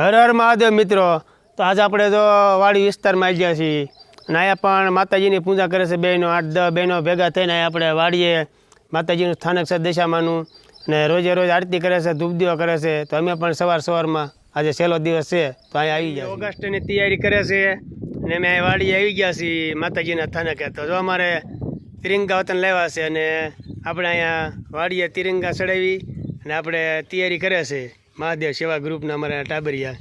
હર હર મહાદેવ મિત્રો. તો આજે આપણે તો વાડી વિસ્તારમાં આવી ગયા છીએ. અને અહીંયા પણ માતાજીની પૂજા કરે છે બહેનો આઠ, દસ બહેનો ભેગા થઈને આપણે વાડીએ માતાજીનું સ્થાનક છે દશામાનું. અને રોજે રોજ આરતી કરે છે ધૂપદીઓ કરે છે. તો અમે પણ સવાર સવારમાં, આજે છેલ્લો દિવસ છે, તો અહીંયા આવી ગયા ઓગસ્ટની તૈયારી કરે છે અને અમે વાડીએ આવી ગયા છીએ માતાજીના સ્થાનકે. તો જો અમારે તિરંગા વતન લેવા છે અને આપણે અહીંયા વાડીએ તિરંગા ચડાવી અને આપણે તૈયારી કરે છે. મહાદેવ સેવા ગ્રુપના અમારા ટાબરિયા.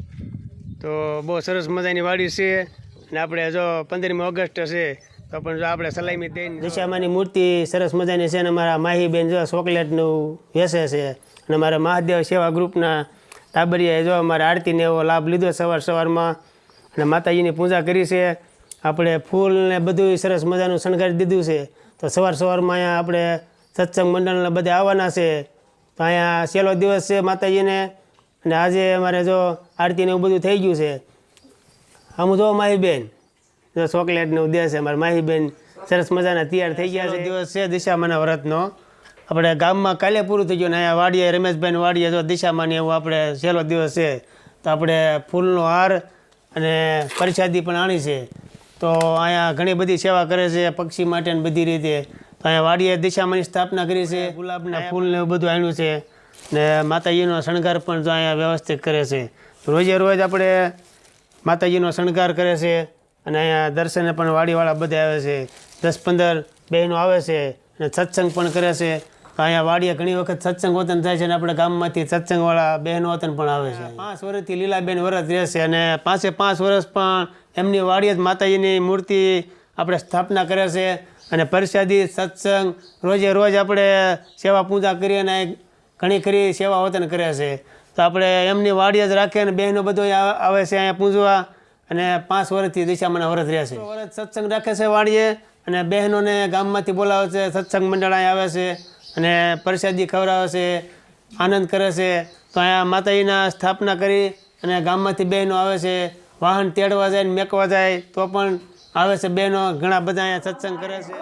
તો બહુ સરસ મજાની વાડી છે. અને આપણે જો પંદરમી ઓગસ્ટ છે, તો પણ જો આપણે સલામી દઈને દશામાની મૂર્તિ સરસ મજાની છે અને અમારા માહીબેન જો ચોકલેટનું વેસે છે. અને અમારા મહાદેવ સેવા ગ્રુપના ટાબરિયાએ જો અમારે આરતીને એવો લાભ લીધો સવાર સવારમાં. અને માતાજીની પૂજા કરી છે. આપણે ફૂલ ને બધું સરસ મજાનું શણગારી દીધું છે. તો સવાર સવારમાં અહીંયા આપણે સત્સંગ મંડળના બધા આવવાના છે. તો અહીંયા છેલ્લો દિવસ છે માતાજીને. અને આજે અમારે જો આરતીને એવું બધું થઈ ગયું છે આમ જો માહીબેન જો ચોકલેટનો ઉદ્દેશ છે માહી માહીબેન સરસ મજાના તૈયાર થઈ ગયા છે. દિવસ છે દિશામાના વ્રતનો. આપણે ગામમાં કાલે પૂરું થઈ ગયું ને અહીંયા વાડીએ રમેશભાઈ વાડીએ જો દિશામાની એવું આપણે છેલ્લો દિવસ છે તો આપણે ફૂલનો હાર અને પ્રસાદી પણ આણી છે. તો અહીંયા ઘણી બધી સેવા કરે છે પક્ષી માટે ને બધી રીતે. તો અહીંયા વાડીએ દિશામાની સ્થાપના કરી છે ગુલાબના ફૂલને એવું બધું આણ્યું છે. ને માતાજીનો શણગાર પણ જો અહીંયા વ્યવસ્થિત કરે છે. રોજે રોજ આપણે માતાજીનો શણગાર કરે છે અને અહીંયા દર્શને પણ વાડીવાળા બધા આવે છે. દસ પંદર બહેનો આવે છે અને સત્સંગ પણ કરે છે. અહીંયા વાડીએ ઘણી વખત સત્સંગ વતન થાય છે અને આપણે ગામમાંથી સત્સંગવાળા બહેનો વતન પણ આવે છે. પાંચ વર્ષથી લીલાબેન વરસ રહેશે અને પાંચે પાંચ વર્ષ પણ એમની વાડીએ જ માતાજીની મૂર્તિ આપણે સ્થાપના કરે છે. અને પ્રસાદી, સત્સંગ રોજે રોજ આપણે સેવા પૂજા કરી અને ઘણી ખરી સેવા વતન કરે છે. તો આપણે એમની વાડીએ જ રાખીએ અને બહેનો બધો આવે છે અહીંયા પૂજવા અને પાંચ વર્ષથી દિશામાં વરસ રહે છે. વર્ષ સત્સંગ રાખે છે વાડીએ અને બહેનોને ગામમાંથી બોલાવે છે, સત્સંગ મંડળ અહીંયા આવે છે અને પ્રસાદી ખવડાવે છે, આનંદ કરે છે. તો અહીંયા માતાજીના સ્થાપના કરી અને ગામમાંથી બહેનો આવે છે, વાહન તેડવા જાય ને મેકવા જાય તો પણ આવે છે બહેનો ઘણા બધા અહીંયા સત્સંગ કરે છે.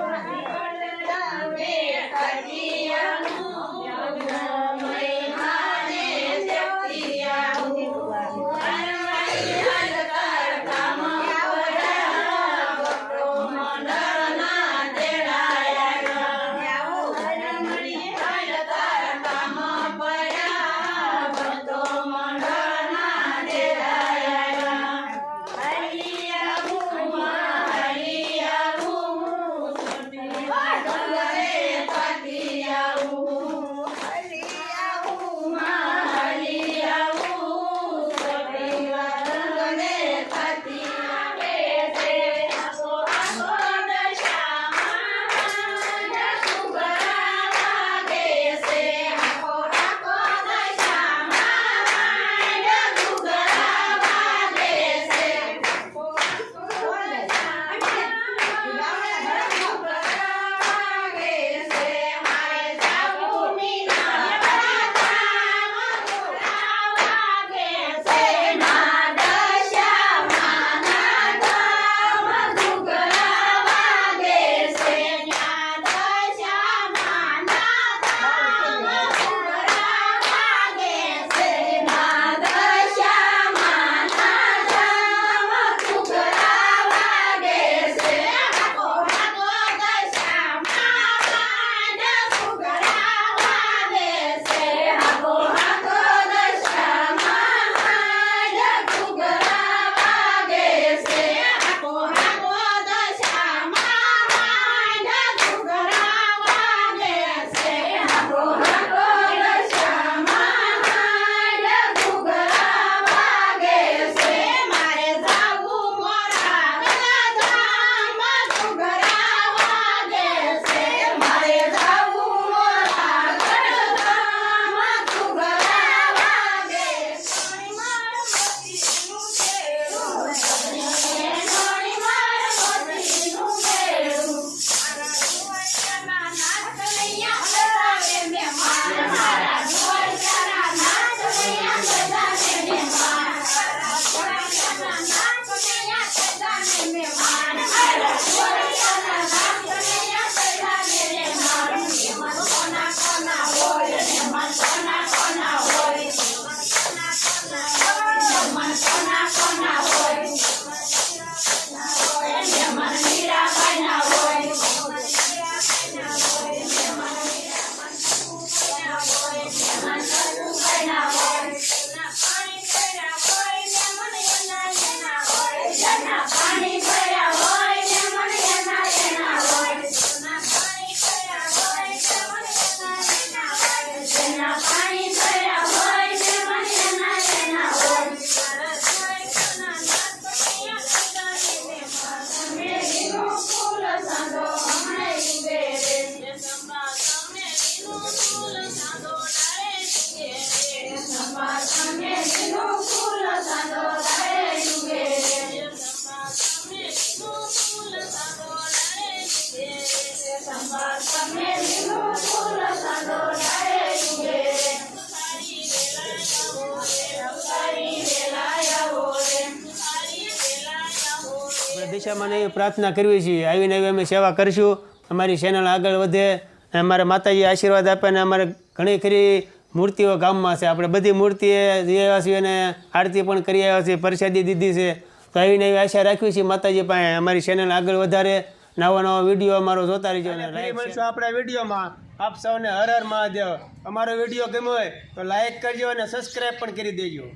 દિશામાં એવી પ્રાર્થના કરવી છીએ આવીને આવી અમે સેવા કરીશું. અમારી ચેનલ આગળ વધે અને અમારા માતાજી આશીર્વાદ આપે અને અમારે ઘણી ખરી મૂર્તિઓ ગામમાં છે. આપણે બધી મૂર્તિએ જઈ આવ્યા છીએ અને આરતી પણ કરી આવ્યા છીએ. પ્રસાદી દીધી છે. તો આવીને એવી આશા રાખવી છીએ માતાજી પાસે. અમારી ચેનલ આગળ વધારે નવા નવા વીડિયો અમારો જોતા રહીજો મળશું આપણા વિડીયોમાં આપ સૌને હર હર મહાદેવ. અમારો વીડિયો ગમ્યો હોય તો લાઈક કરજો અને સબસ્ક્રાઈબ પણ કરી દેજો.